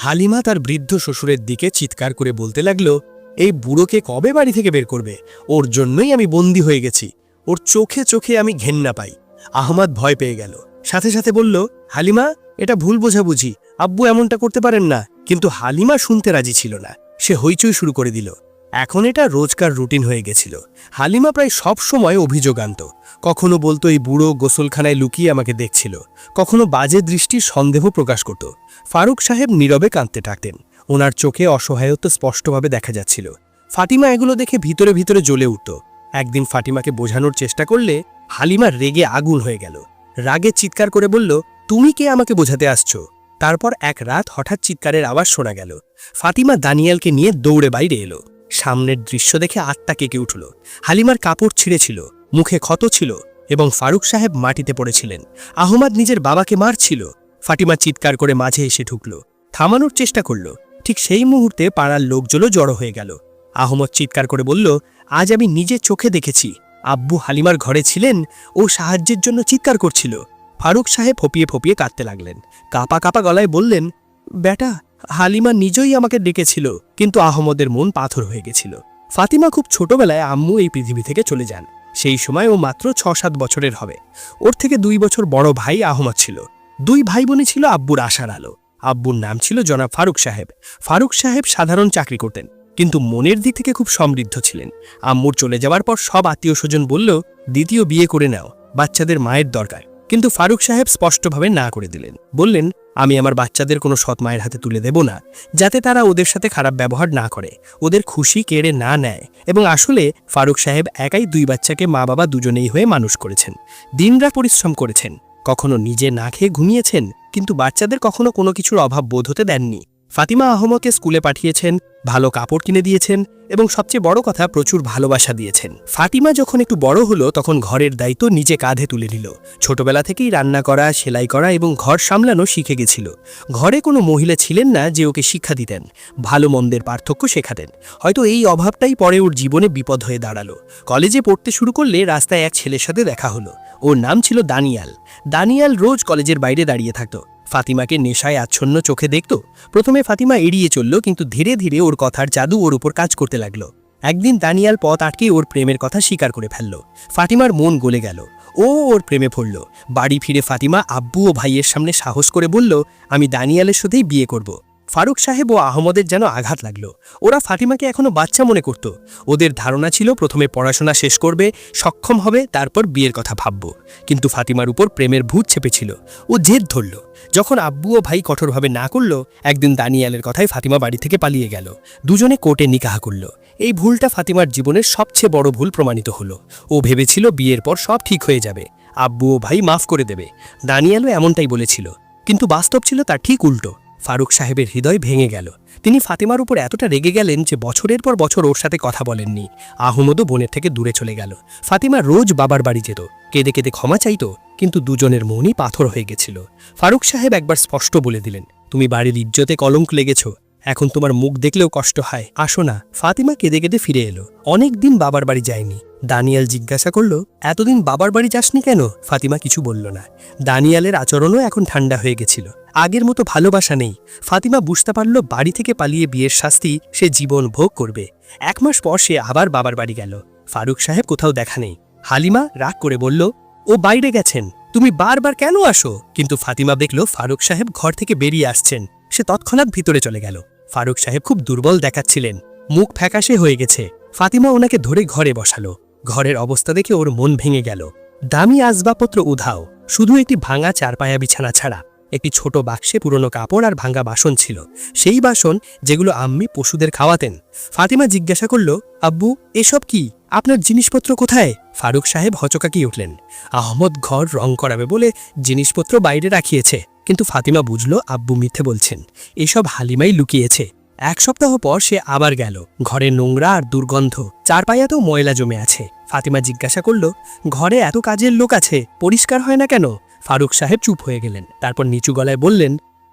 হালিমা তার বৃদ্ধ শ্বশুরের দিকে চিৎকার করে বলতে লাগল, এই বুড়োকে কবে বাড়ি থেকে বের করবে? ওর জন্যই আমি বন্দী হয়ে গেছি। ওর চোখে চোখে আমি ঘেন্না পাই। আহমাদ ভয় পেয়ে গেল। সাথে সাথে বলল, হালিমা, এটা ভুল বোঝাবুঝি। আব্বু এমনটা করতে পারেন না, কিন্তু হালিমা শুনতে রাজি ছিল না। সে হইচই শুরু করে দিল। এখন এটা রোজকার রুটিন হয়ে গেছিল। হালিমা প্রায় সব সময় অভিযোগ আনত কখনো বলতো এই বুড়ো গোসলখানায় লুকিয়ে আমাকে দেখছিল। কখনো বাজে দৃষ্টির সন্দেহ প্রকাশ করত। ফারুক সাহেব নীরবে কাঁদতে থাকতেন। ওনার চোখে অসহায়ত্ব স্পষ্টভাবে দেখা যাচ্ছিল। ফাতিমা এগুলো দেখে ভিতরে ভিতরে জ্বলে উঠত। একদিন ফাতিমাকে বোঝানোর চেষ্টা করলে হালিমা রেগে আগুন হয়ে গেল। রাগে চিৎকার করে বলল, তুমি কে আমাকে বোঝাতে আসছো? তারপর এক রাত হঠাৎ চিৎকারের আওয়াজ শোনা গেল। ফাতিমা দানিয়ালকে নিয়ে দৌড়ে বাইরে এলো। সামনের দৃশ্য দেখে আত্মা কেঁকে উঠল। হালিমার কাপড় ছিঁড়েছিল। মুখে ক্ষত ছিল এবং ফারুক সাহেব মাটিতে পড়েছিলেন। আহমাদ নিজের বাবাকে মারছিল। ফাটিমা চিৎকার করে মাঝে এসে ঢুকল। থামানোর চেষ্টা করল। ঠিক সেই মুহূর্তে পাড়ার লোকজনও জড়ো হয়ে গেল। আহমদ চিৎকার করে বলল, আজ আমি নিজে চোখে দেখেছি। আব্বু হালিমার ঘরে ছিলেন ও সাহায্যের জন্য চিৎকার করছিল। ফারুক সাহেব ফপিয়ে ফপিয়ে কাঁদতে লাগলেন। কাপা কাপা গলায় বললেন, বেটা, হালিমা নিজেই আমাকে ডেকেছিল, কিন্তু আহমদের মন পাথর হয়ে গেছিল। ফাতিমা খুব ছোটবেলায় আম্মু এই পৃথিবী থেকে চলে যান। সেই সময় ও মাত্র ছ সাত বছরের হবে। ওর থেকে দুই বছর বড় ভাই আহমদ ছিল। দুই ভাই বোনই ছিল আব্বুর আশার আলো। আব্বুর নাম ছিল জনাব ফারুক সাহেব। ফারুক সাহেব সাধারণ চাকরি করতেন, কিন্তু মনের দিক থেকে খুব সমৃদ্ধ ছিলেন। আম্মুর চলে যাওয়ার পর সব আত্মীয় স্বজন বলল, দ্বিতীয় বিয়ে করে নাও, বাচ্চাদের মায়ের দরকার। কিন্তু ফারুক সাহেব স্পষ্টভাবে না করে দিলেন। বললেন আমি আমার বাচ্চাদের কোনো সৎ মায়ের হাতে তুলে দেব না, যাতে তারা ওদের সাথে খারাপ ব্যবহার না করে, ওদের খুশি কেড়ে না নেয়। এবং আসলে ফারুক সাহেব একাই দুই বাচ্চাকে মা বাবা দুজনেই হয়ে মানুষ করেছেন। দিনরা পরিশ্রম করেছেন। কখনো নিজে না খেয়ে ঘুমিয়েছেন, কিন্তু বাচ্চাদের কখনো কোনো কিছুর অভাব বোধ হতে দেননি। ফাতিমা আহমদকে স্কুলে পাঠিয়েছেন, ভালো কাপড় কিনে দিয়েছেন এবং সবচেয়ে বড় কথা প্রচুর ভালোবাসা দিয়েছেন। ফাতিমা যখন একটু বড় হলো, তখন ঘরের দায়িত্ব নিজে কাঁধে তুলে নিল। ছোটবেলা থেকেই রান্না করা, সেলাই করা এবং ঘর সামলানো শিখে গেছিল। ঘরে কোনো মহিলা ছিলেন না যে ওকে শিক্ষা দিতেন। ভালো মন্দের পার্থক্য শেখাতেন। হয়তো এই অভাবটাই পরে ওর জীবনে বিপদ হয়ে দাঁড়াল। কলেজে পড়তে শুরু করলে রাস্তায় এক ছেলের সাথে দেখা হলো। ওর নাম ছিল দানিয়াল। দানিয়াল রোজ কলেজের বাইরে দাঁড়িয়ে থাকতো। ফাতিমাকে নেশায় আচ্ছন্ন চোখে দেখত। প্রথমে ফাতিমা এড়িয়ে চলল, কিন্তু ধীরে ধীরে ওর কথার জাদু ওর উপর কাজ করতে লাগল। একদিন দানিয়াল পথ আটকে ওর প্রেমের কথা স্বীকার করে ফেলল। ফাতিমার মন গলে গেল। ও ওর প্রেমে পড়ল। বাড়ি ফিরে ফাতিমা আব্বু ও ভাইয়ের সামনে সাহস করে বলল, আমি দানিয়ালের সাথেই বিয়ে করব। ফারুক সাহেব ও আহমদের যেন আঘাত লাগল। ওরা ফাতিমাকে এখনও বাচ্চা মনে করত। ওদের ধারণা ছিল প্রথমে পড়াশোনা শেষ করবে, সক্ষম হবে, তারপর বিয়ের কথা ভাবব। কিন্তু ফাতিমার উপর প্রেমের ভূত চেপেছিল ও জেদ ধরল। যখন আব্বু ও ভাই কঠোরভাবে না করল, একদিন দানিয়ালের কথায় ফাতিমা বাড়ি থেকে পালিয়ে গেল। দুজনে কোর্টে নিকাহ করল। এই ভুলটা ফাতিমার জীবনের সবচেয়ে বড় ভুল প্রমাণিত হলো। ও ভেবেছিল বিয়ের পর সব ঠিক হয়ে যাবে। আব্বু ও ভাই মাফ করে দেবে। দানিয়ালও এমনটাই বলেছিল। কিন্তু বাস্তব ছিল তার ঠিক উল্টো। ফারুক সাহেবের হৃদয় ভেঙে গেল। তিনি ফাতিমার উপর এতটা রেগে গেলেন যে বছরের পর বছর ওর সাথে কথা বলেননি। আহমদও বোনের থেকে দূরে চলে গেল। ফাতিমা রোজ বাবার বাড়ি যেত। কেঁদে কেঁদে ক্ষমা চাইত, কিন্তু দুজনের মনই পাথর হয়ে গেছিল। ফারুক সাহেব একবার স্পষ্ট বলে দিলেন, তুমি বাড়ির ইজ্জতে কলঙ্ক লেগেছ। এখন তোমার মুখ দেখলেও কষ্ট হয়। আসো না। ফাতিমা কেঁদে কেঁদে ফিরে এলো। অনেক দিন বাবার বাড়ি যায়নি। দানিয়াল জিজ্ঞাসা করল, এতদিন বাবার বাড়ি যাসনি কেন? ফাতিমা কিছু বলল না। দানিয়ালের আচরণও এখন ঠান্ডা হয়ে গেছিল। আগের মতো ভালোবাসা নেই। ফাতিমা বুঝতে পারল বাড়ি থেকে পালিয়ে বিয়ের শাস্তি সে জীবন ভোগ করবে। এক মাস পর সে আবার বাবার বাড়ি গেল। ফারুক সাহেব কোথাও দেখা নেই। হালিমা রাগ করে বলল, ও বাইরে গেছেন। তুমি বারবার কেন আসো? কিন্তু ফাতিমা দেখল ফারুক সাহেব ঘর থেকে বেরিয়ে আসছেন। সে তৎক্ষণাৎ ভিতরে চলে গেল। ফারুক সাহেব খুব দুর্বল দেখাচ্ছিলেন। মুখ ফ্যাকাশে হয়ে গেছে। ফাতিমা ওনাকে ধরে ঘরে বসালো। ঘরের অবস্থা দেখে ওর মন ভেঙে গেল। দামি আসবাবপত্র উধাও, শুধু একটি ভাঙা চারপায়া বিছানা ছাড়া। একটি ছোট বাক্সে পুরনো কাপড় আর ভাঙা বাসন ছিল। সেই বাসন যেগুলো আম্মি পশুদের খাওয়াতেন। ফাতিমা জিজ্ঞাসা করল, আব্বু, এসব কি? আপনার জিনিসপত্র কোথায়? ফারুক সাহেব হচকাকি উঠলেন। আহমদ ঘর রং করাবে বলে জিনিসপত্র বাইরে রাখিয়েছে। কিন্তু ফাতিমা বুঝল আব্বু মিথ্যে বলছেন। এসব হালিমাই লুকিয়েছে। এক সপ্তাহ পর সে আবার গেল। ঘরে নোংরা আর দুর্গন্ধ। চারপায়াতেও ময়লা জমে আছে। ফাতিমা জিজ্ঞাসা করল, ঘরে এত কাজের লোক আছে, পরিষ্কার হয় না কেন? ফারুক সাহেব চুপ হয়ে গেলেন। তারপর নিচু গলায় বললেন,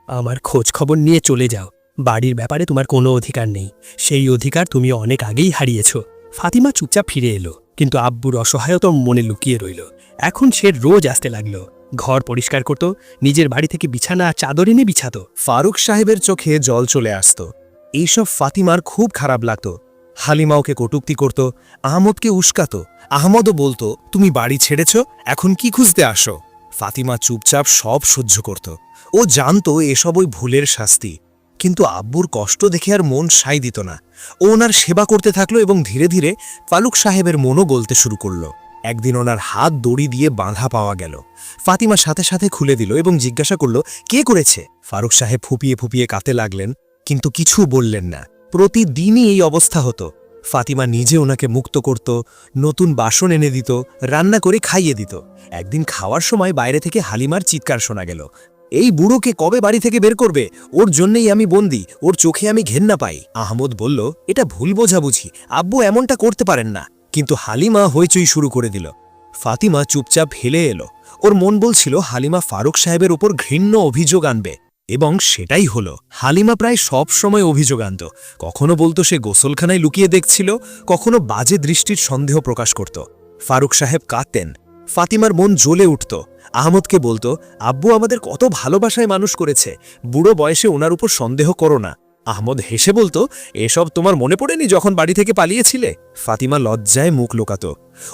আমার খোঁজ খবর নিয়ে চলে যাও। বাড়ির ব্যাপারে তোমার কোনো অধিকার নেই। সেই অধিকার তুমি অনেক আগেই হারিয়েছ। ফাতিমা চুপচাপ ফিরে এলো, কিন্তু আব্বুর অসহায়তম মনে লুকিয়ে রইল। এখন সে রোজ আসতে লাগল। ঘর পরিষ্কার করত, নিজের বাড়ি থেকে বিছানা চাদর এনে বিছাত। ফারুক সাহেবের চোখে জল চলে আসত। এইসব ফাতিমার খুব খারাপ লাগত। হালিমা ওকে কটুক্তি করত, আহমদকে উস্কাত, আহমদও বলতো, তুমি বাড়ি ছেড়েছ, এখন কি খুঁজতে আসো? ফাতিমা চুপচাপ সব সহ্য করত। ও জানতো এসব ওই ভুলের শাস্তি, কিন্তু আব্বুর কষ্ট দেখে আর মন সাই দিত না। ও ওনার সেবা করতে থাকল এবং ধীরে ধীরে ফালুক সাহেবের মনও গলতে শুরু করল। একদিন ওনার হাত দড়ি দিয়ে বাঁধা পাওয়া গেল। ফাতিমা সাথে সাথে খুলে দিল এবং জিজ্ঞাসা করল, কে করেছে? ফারুক সাহেব ফুপিয়ে ফুপিয়ে কাতে লাগলেন। কিন্তু কিছু বললেন না। প্রতিদিনই এই অবস্থা হতো। ফাতিমা নিজে ওনাকে মুক্ত করত, নতুন বাসন এনে দিত, রান্না করে খাইয়ে দিত। একদিন খাওয়ার সময় বাইরে থেকে হালিমার চিৎকার শোনা গেল। এই বুড়োকে কবে বাড়ি থেকে বের করবে? ওর জন্যই আমি বন্দি, ওর চোখে আমি ঘেন্না পাই। আহমদ বলল, এটা ভুল বোঝাবুঝি, আব্বু এমনটা করতে পারেন না। কিন্তু হালিমা হইচই শুরু করে দিল। ফাতিমা চুপচাপ হেলে এলো। ওর মন বলছিল, হালিমা ফারুক সাহেবের উপর ঘৃণ্য অভিযোগ আনবে। এবং সেটাই হলো, হালিমা প্রায় সব সময় অভিযোগ আনত কখনো বলতো সে গোসলখানায় লুকিয়ে দেখছিল, কখনো বাজে দৃষ্টির সন্দেহ প্রকাশ করত। ফারুক সাহেব কাঁদতেন, ফাতিমার মন জ্বলে উঠত। আহমদকে বলতো, আব্বু, আমাদের কত ভালোবাসায় মানুষ করেছে, বুড়ো বয়সে ওনার উপর সন্দেহ করো না। আহমদ হেসে বলতো, এসব তোমার মনে পড়েনি যখন বাড়ি থেকে পালিয়েছিলে? ফাতিমা লজ্জায় মুখ লোকাত।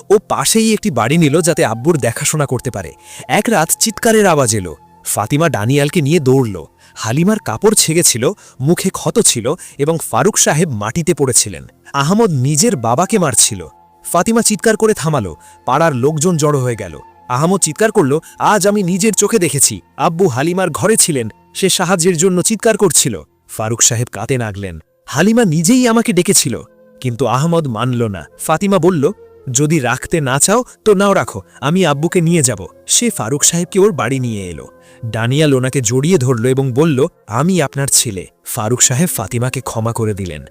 ও পাশেই একটি বাড়ি নিল যাতে আব্বুর দেখাশোনা করতে পারে। এক রাত চিৎকারের আওয়াজ এলো। ফাতিমা ডানিয়ালকে নিয়ে দৌড়ল। হালিমার কাপড় ছেগেছিল মুখে ক্ষত ছিল এবং ফারুক সাহেব মাটিতে পড়েছিলেন। আহমদ নিজের বাবাকে মারছিল। ফাতিমা চিৎকার করে থামালো, পাড়ার লোকজন জড়ো হয়ে গেল। আহমদ চিৎকার করল, আজ আমি নিজের চোখে দেখেছি। আব্বু হালিমার ঘরে ছিলেন, সে সাহায্যের জন্য চিৎকার করছিল। ফারুক সাহেব কাতে নাগলেন। হালিমা নিজেই আমাকে ডেকেছিল, কিন্তু আহমদ মানল না। ফাতিমা বলল, যদি রাখতে না চাও তো নাও রাখো, আমি আব্বুকে নিয়ে যাব। সে ফারুক সাহেবকে ওর বাড়ি নিয়ে এলো। ডানিয়াল ওনাকে জড়িয়ে ধরল এবং বলল, আমি আপনার ছেলে। ফারুক সাহেব ফাতিমাকে ক্ষমা করে দিলেন।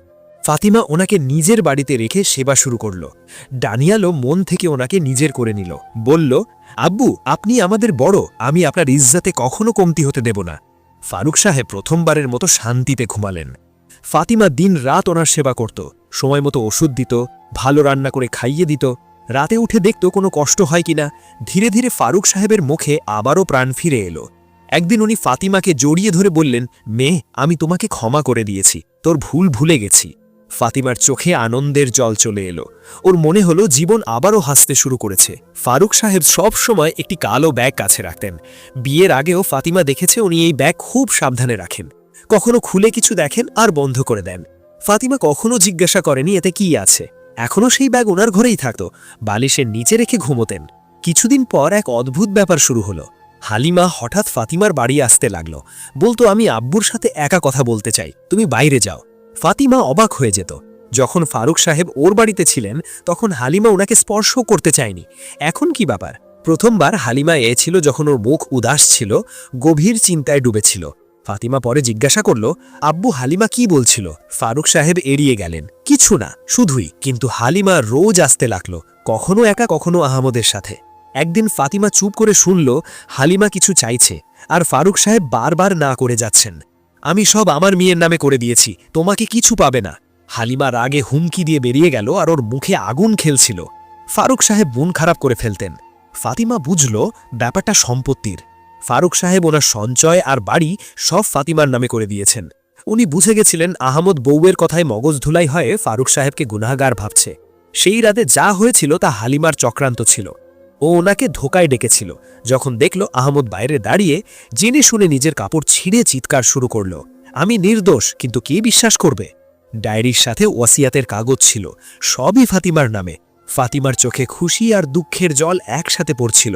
ফাতিমা ওনাকে নিজের বাড়িতে রেখে সেবা শুরু করল। ডানিয়ালও মন থেকে ওনাকে নিজের করে নিল। বলল, আব্বু, আপনি আমাদের বড়। আমি আপনার ইজ্জাতে কখনো কমতি হতে দেব না। ফারুক সাহেব প্রথমবারের মতো শান্তিতে ঘুমালেন। ফাতিমা দিন রাত ওনার সেবা করত। সময় মতো ওষুধ দিত, ভালো রান্না করে খাইয়ে দিত। রাতে উঠে দেখত কোনো কষ্ট হয় কিনা। ধীরে ধীরে ফারুক সাহেবের মুখে আবারও প্রাণ ফিরে এলো। একদিন উনি ফাতিমাকে জড়িয়ে ধরে বললেন, মেয়ে, আমি তোমাকে ক্ষমা করে দিয়েছি, তোর ভুল ভুলে গেছি। ফাতিমার চোখে আনন্দের জল চলে এলো। ওর মনে হলো জীবন আবারও হাসতে শুরু করেছে। ফারুক সাহেব সব সময় একটি কালো ব্যাগ কাছে রাখতেন। বিয়ের আগেও ফাতিমা দেখেছে উনি এই ব্যাগ খুব সাবধানে রাখেন। কখনো খুলে কিছু দেখেন আর বন্ধ করে দেন। ফাতিমা কখনো জিজ্ঞাসা করেনি এতে কি আছে। এখনও সেই ব্যাগ ওনার ঘরেই থাকত। বালিশের নিচে রেখে ঘুমোতেন। কিছুদিন পর এক অদ্ভুত ব্যাপার শুরু হলো। হালিমা হঠাৎ ফাতিমার বাড়ি আসতে লাগল। বলতো, আমি আব্বুর সাথে একা কথা বলতে চাই, তুমি বাইরে যাও। ফাতিমা অবাক হয়ে যেত। যখন ফারুক সাহেব ওর বাড়িতে ছিলেন, তখন হালিমা ওনাকে স্পর্শ করতে চায়নি। এখন কি ব্যাপার? প্রথমবার হালিমা এ ছিল যখন ওর মুখ উদাস ছিল, গভীর চিন্তায় ডুবেছিল। ফাতিমা পরে জিজ্ঞাসা করল, আব্বু, হালিমা কি বলছিল? ফারুক সাহেব এড়িয়ে গেলেন, কিছু না, শুধুই। কিন্তু হালিমা রোজ আসতে লাগল, কখনো একা, কখনো আহমদের সাথে। একদিন ফাতিমা চুপ করে শুনল, হালিমা কিছু চাইছে, আর ফারুক সাহেব বারবার না করে যাচ্ছেন। আমি সব আমার মেয়ের নামে করে দিয়েছি, তোমাকে কিছু পাবে না। হালিমা রাগে হুমকি দিয়ে বেরিয়ে গেল আর ওর মুখে আগুন খেলছিল। ফারুক সাহেব মন খারাপ করে ফেলতেন। ফাতিমা বুঝল, ব্যাপারটা সম্পত্তির। ফারুক সাহেব ওনার সঞ্চয় আর বাড়ি সব ফাতিমার নামে করে দিয়েছেন। উনি বুঝে গেছিলেন আহমদ বউয়ের কথায় মগজ ধুলাই হয়ে, ফারুক সাহেবকে গুনাহগার ভাবছে। সেই রাতে যা হয়েছিল তা হালিমার চক্রান্ত ছিল। ও ওনাকে ধোকায় ডেকেছিল। যখন দেখল আহমদ বাইরে দাঁড়িয়ে, জেনে শুনে নিজের কাপড় ছিঁড়ে চিৎকার শুরু করল। আমি নির্দোষ, কিন্তু কে বিশ্বাস করবে? ডায়েরির সাথে ওয়াসিয়াতের কাগজ ছিল, সবই ফাতিমার নামে। ফাতিমার চোখে খুশি আর দুঃখের জল একসাথে পড়ছিল।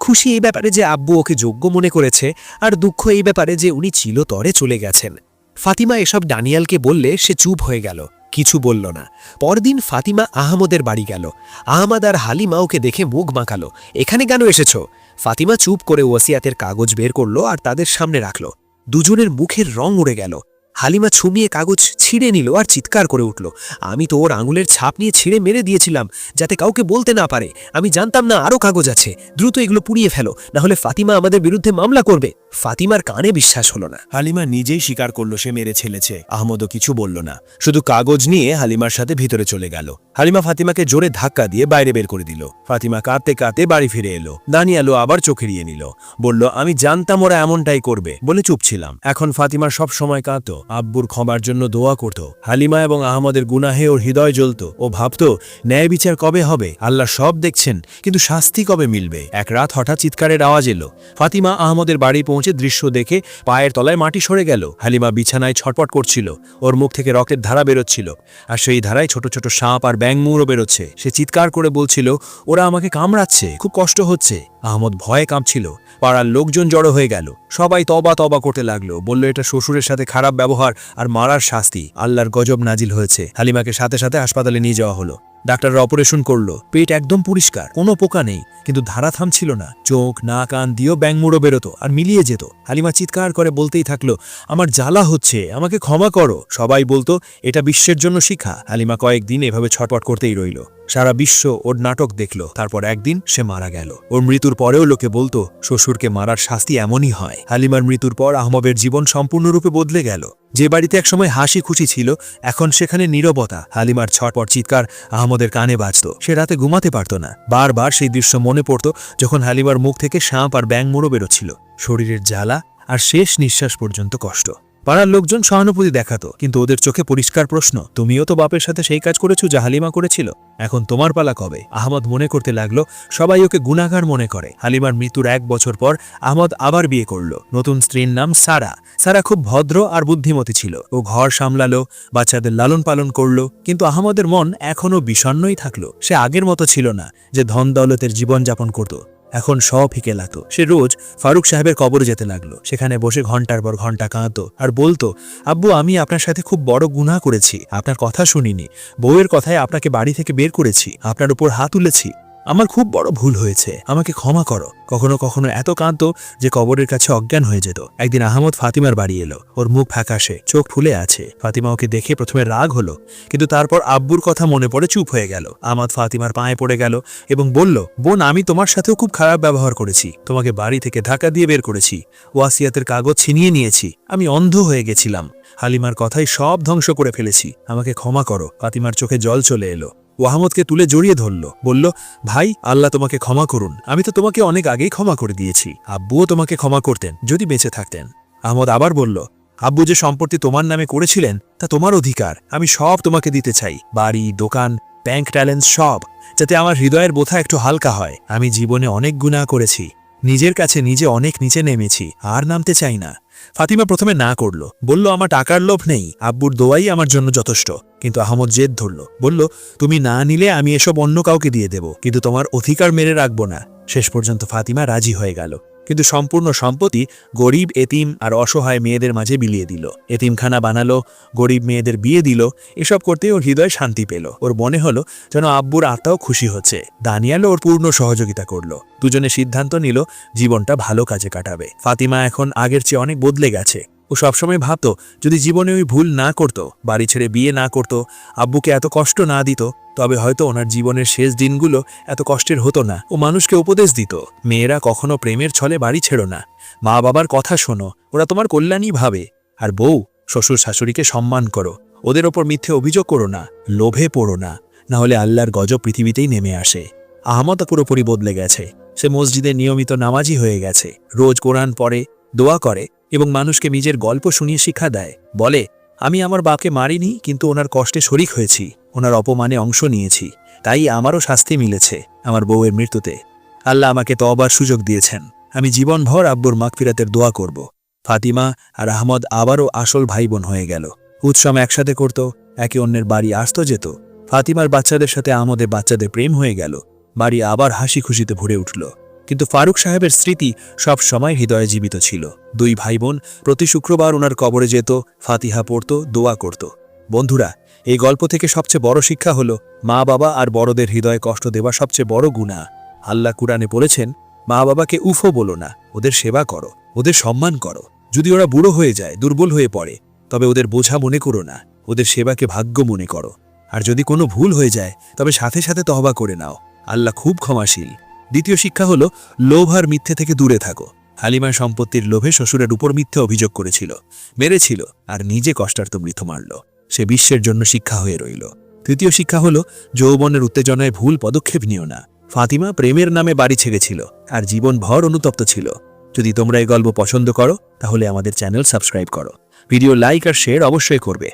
খুশি এই ব্যাপারে যে আব্বু ওকে যোগ্য মনে করেছে, আর দুঃখ এই ব্যাপারে যে উনি চিলতরে চলে গেছেন। ফাতিমা এসব ডানিয়ালকে বললে সে চুপ হয়ে গেল। কিছু বলল না। পরদিন ফাতিমা আহমদের বাড়ি গেল। আহমদ আর হালিমা ওকে দেখে মুখ বাঁকালো এখানে কেন এসেছ? ফাতিমা চুপ করে ওয়াসিয়াতের কাগজ বের করল আর তাদের সামনে রাখল। দুজনের মুখের রং উড়ে গেল। হালিমা ছুমিয়ে কাগজ ছিঁড়ে নিল আর চিৎকার করে উঠল। আমি তো ওর আঙুলের ছাপ নিয়ে ছিঁড়ে মেরে দিয়েছিলাম, যাতে কাউকে বলতে না পারে। আমি জানতাম না আরও কাগজ আছে। দ্রুত এগুলো পুড়িয়ে ফেলো। না হলে ফাতিমা আমাদের বিরুদ্ধে মামলা করবে। ফাতিমার কানে বিশ্বাস হলো না। হালিমা নিজেই স্বীকার করল সে মেরে ছেলেছে। আহমদও কিছু বলল না। শুধু কাগজ নিয়ে হালিমার সাথে ভিতরে চলে গেল। হালিমা ফাতিমাকে জোরে ধাক্কা দিয়ে বাইরে বের করে দিল। ফাতিমা কাঁদতে কাঁদতে বাড়ি ফিরে এলো। দানিয়ালো আবার চোখেরিয়ে নিল। বলল, আমি জানতাম ওরা এমনটাই করবে। বলে চুপ ছিলাম। এখন ফাতিমা সব সময় কাঁদত। আব্বুর ক্ষমার জন্য দোয়া করত। হালিমা এবং আহমদের গুনাহে ওর হৃদয় জ্বলত। ও ভাবত, ন্যায় বিচার কবে হবে? আল্লাহ সব দেখছেন, কিন্তু শাস্তি কবে মিলবে? এক রাত হঠাৎ চিৎকারের আওয়াজ এলো। ফাতিমা আহমদের বাড়ি পৌঁছে দৃশ্য দেখে পায়ের তলায় মাটি সরে গেল। হালিমা বিছানায় ছটপট করছিল। ওর মুখ থেকে রক্তের ধারা বেরোচ্ছিল। আর সেই ধারায় ছোট ছোট সাপ আর ব্যাংমুরও বেরোচ্ছে। সে চিৎকার করে বলছিল, ওরা আমাকে কামড়াচ্ছে। খুব কষ্ট হচ্ছে। আহমদ ভয়ে কাঁপছিল। পাড়ার লোকজন জড়ো হয়ে গেল। সবাই তবা তবা করতে লাগল। বলল, এটা শ্বশুরের সাথে খারাপ ব্যবহার আর মারার শাস্তি। আল্লাহর গজব নাজিল হয়েছে। হালিমাকে সাথে সাথে হাসপাতালে নিয়ে যাওয়া হলো। ডাক্তাররা অপারেশন করল। পেট একদম পরিষ্কার। কোনো পোকা নেই। কিন্তু ধারা থামছিল না। চোখ না কান দিয়েও ব্যাংমুড়ো বেরোতো আর মিলিয়ে যেত। হালিমা চিৎকার করে বলতেই থাকল, আমার জ্বালা হচ্ছে। আমাকে ক্ষমা করো। সবাই বলতো, এটা বিশ্বের জন্য শিক্ষা। হালিমা কয়েকদিন এভাবে ছটপট করতেই রইল। সারা বিশ্ব ওর নাটক দেখল। তারপর একদিন সে মারা গেল। ওর মৃত্যুর পরেও লোকে বলতো, শ্বশুরকে মারার শাস্তি এমনই হয়। হালিমার মৃত্যুর পর আহমবের জীবন সম্পূর্ণরূপে বদলে গেল। যে বাড়িতে একসময় হাসি খুশি ছিল, এখন সেখানে নীরবতা। হালিমার ছটপট চিৎকার আহমদের কানে বাজত। সে রাতে ঘুমাতে পারত না। বারবার সেই দৃশ্য মনে পড়ত যখন হালিমার মুখ থেকে সাপ আর ব্যাং মোড়ো বেরোচ্ছিল। শরীরের জ্বালা আর শেষ নিঃশ্বাস পর্যন্ত কষ্ট। পাড়ার লোকজন সহানুভূতি দেখাতো, কিন্তু ওদের চোখে পরিষ্কার প্রশ্ন, তুমিও তো বাপের সাথে সেই কাজ করেছ যা হালিমা করেছিল? এখন তোমার পালা কবে? আহমদ মনে করতে লাগল, সবাই ওকে গুণাগার মনে করে। হালিমার মৃত্যুর এক বছর পর আহমদ আবার বিয়ে করল। নতুন স্ত্রীর নাম সারা। সারা খুব ভদ্র আর বুদ্ধিমতী ছিল। ও ঘর সামলালো, বাচ্চাদের লালন পালন করল, কিন্তু আহমদের মন এখনও বিষণ্ণই থাকল। সে আগের মতো ছিল না যে ধন দৌলতের জীবনযাপন করত। এখন সব ফিকে লাগতো সে রোজ ফারুক সাহেবের কবরে যেতে লাগল। সেখানে বসে ঘণ্টার পর ঘণ্টা কাঁদতো আর বলতো, আব্বু, আমি আপনার সাথে খুব বড় গুনাহ করেছি। আপনার কথা শুনিনি। বউয়ের কথায় আপনাকে বাড়ি থেকে বের করেছি। আপনার উপর হাত তুলেছি। আমার খুব বড় ভুল হয়েছে। আমাকে ক্ষমা করো। কখনো কখনো এত কাঁদত যে কবরের কাছে অজ্ঞান হয়ে যেত। একদিন আহমদ ফাতিমার বাড়ি এলো। ওর মুখ ফ্যাকাশে, চোখ ফুলে আছে। ফাতিমা ওকে দেখে প্রথমে রাগ হলো, কিন্তু তারপর আব্বুর কথা মনে পড়ে চুপ হয়ে গেল। আহমদ ফাতিমার পায়ে পড়ে গেল এবং বলল, বোন, আমি তোমার সাথেও খুব খারাপ ব্যবহার করেছি। তোমাকে বাড়ি থেকে ধাক্কা দিয়ে বের করেছি। ওয়াসিয়াতের কাগজ ছিনিয়ে নিয়েছি। আমি অন্ধ হয়ে গেছিলাম। হালিমার কথাই সব ধ্বংস করে ফেলেছি। আমাকে ক্ষমা করো। ফাতিমার চোখে জল চলে এলো। ওয়াহমদকে তুলে জড়িয়ে ধরল, বলল, ভাই, আল্লাহ তোমাকে ক্ষমা করুন। আমি তো তোমাকে অনেক আগেই ক্ষমা করে দিয়েছি। আব্বুও তোমাকে ক্ষমা করতেন, যদি বেঁচে থাকতেন। আহমদ আবার বলল, আব্বু যে সম্পত্তি তোমার নামে করেছিলেন, তা তোমার অধিকার। আমি সব তোমাকে দিতে চাই। বাড়ি, দোকান ব্যাংক ট্যালেন্স সব, যাতে আমার হৃদয়ের বোথা একটু হালকা হয়। আমি জীবনে অনেক গুণা করেছি। নিজের কাছে নিজে অনেক নিচে নেমেছি। আর নামতে চাই না। ফাতিমা প্রথমে না করল। বলল, আমার টাকার লোভ নেই। আব্বুর দোয়াই আমার জন্য যথেষ্ট। কিন্তু আহমদ জেদ ধরল। বলল, তুমি না নিলে আমি এসব অন্য কাউকে দিয়ে দেব, কিন্তু তোমার অধিকার মেরে রাখব না। শেষ পর্যন্ত ফাতিমা রাজি হয়ে গেল। কিন্তু সম্পূর্ণ সম্পত্তি গরিব, এতিম আর অসহায় মেয়েদের মাঝে বিলিয়ে দিল। এতিমখানা বানালো, গরিব মেয়েদের বিয়ে দিল, এসব করতে ওর হৃদয় শান্তি পেল। ওর মনে হলো যেন আব্বুর আত্মাও খুশি হচ্ছে। দানিয়ালও ওর পূর্ণ সহযোগিতা করল। দুজনে সিদ্ধান্ত নিল, জীবনটা ভালো কাজে কাটাবে। ফাতিমা এখন আগের চেয়ে অনেক বদলে গেছে। ও সবসময় ভাবত, যদি জীবনে ওই ভুল না করত, বাড়ি ছেড়ে বিয়ে না করত, আব্বুকে এত কষ্ট না দিত, তবে হয়তো ওনার জীবনের শেষ দিনগুলো এত কষ্টের হতো না। ও মানুষকে উপদেশ দিত, মেয়েরা কখনো প্রেমের ছলে বাড়ি ছেড়ো না। মা বাবার কথা শোনো, ওরা তোমার কল্যাণই ভাবে। আর বউ, শ্বশুর শাশুড়িকে সম্মান করো, ওদের ওপর মিথ্যে অভিযোগ করো না, লোভে পড়ো না না হলে আল্লাহর গজব পৃথিবীতেই নেমে আসে। আহমদ পুরোপুরি বদলে গেছে, সে মসজিদে নিয়মিত নামাজি হয়ে গেছে, রোজ কোরআন পড়ে, দোয়া করে এবং মানুষকে নিজের গল্প শুনিয়ে শিক্ষা দেয়। বলে, আমি আমার বাপকে মারিনি, কিন্তু ওনার কষ্টে শরিক হয়েছি। ওনার অপমানে অংশ নিয়েছি। তাই আমারও শাস্তি মিলেছে আমার বউয়ের মৃত্যুতে। আল্লাহ আমাকে তবার সুযোগ দিয়েছেন। আমি জীবনভর আব্বুর মাগফিরাতের দোয়া করব। ফাতিমা আর আহমদ আবারও আসল ভাই বোন হয়ে গেল। উৎসব একসাথে করত, একে অন্যের বাড়ি আসতো যেত। ফাতিমার বাচ্চাদের সাথে আহমদের বাচ্চাদের প্রেম হয়ে গেল। বাড়ি আবার হাসি খুশিতে ভরে উঠল। কিন্তু ফারুক সাহেবের স্মৃতি সব সময় হৃদয়ে জীবিত ছিল। দুই ভাই বোন প্রতি শুক্রবার ওনার কবরে যেত, ফাতিহা পড়ত, দোয়া করত। বন্ধুরা, এই গল্প থেকে সবচেয়ে বড় শিক্ষা হলো মা বাবা আর বড়দের হৃদয়ে কষ্ট দেওয়া সবচেয়ে বড় গুণা আল্লাহ কুরআনে বলেছেন মা বাবাকে উফো বলো না, ওদের সেবা করো, ওদের সম্মান করো। যদি ওরা বুড়ো হয়ে যায়, দুর্বল হয়ে পড়ে, তবে ওদের বোঝা মনে করো না, ওদের সেবাকে ভাগ্য মনে করো। আর যদি কোনো ভুল হয়ে যায়, তবে সাথে সাথে তহবা করে নাও। আল্লাহ খুব ক্ষমাশীল। দ্বিতীয় শিক্ষা হলো, লোভ আর মিথ্যে থেকে দূরে থাকো। হালিমা সম্পত্তির লোভে শ্বশুরের উপর মিথ্যে অভিযোগ করেছিল, মেরেছিল, আর নিজে কষ্টার্থ মৃত মারল। সে বিশ্বের জন্য শিক্ষা হয়ে রইল। তৃতীয় শিক্ষা হলো, যৌবনের উত্তেজনায় ভুল পদক্ষেপ নিও না। ফাতিমা প্রেমের নামে বাড়ি ছেড়েছিল, আর জীবন ভর অনুতপ্ত ছিল। যদি তোমরা এই গল্প পছন্দ করো, তাহলে আমাদের চ্যানেল সাবস্ক্রাইব করো। ভিডিও লাইক আর শেয়ার অবশ্যই করবে।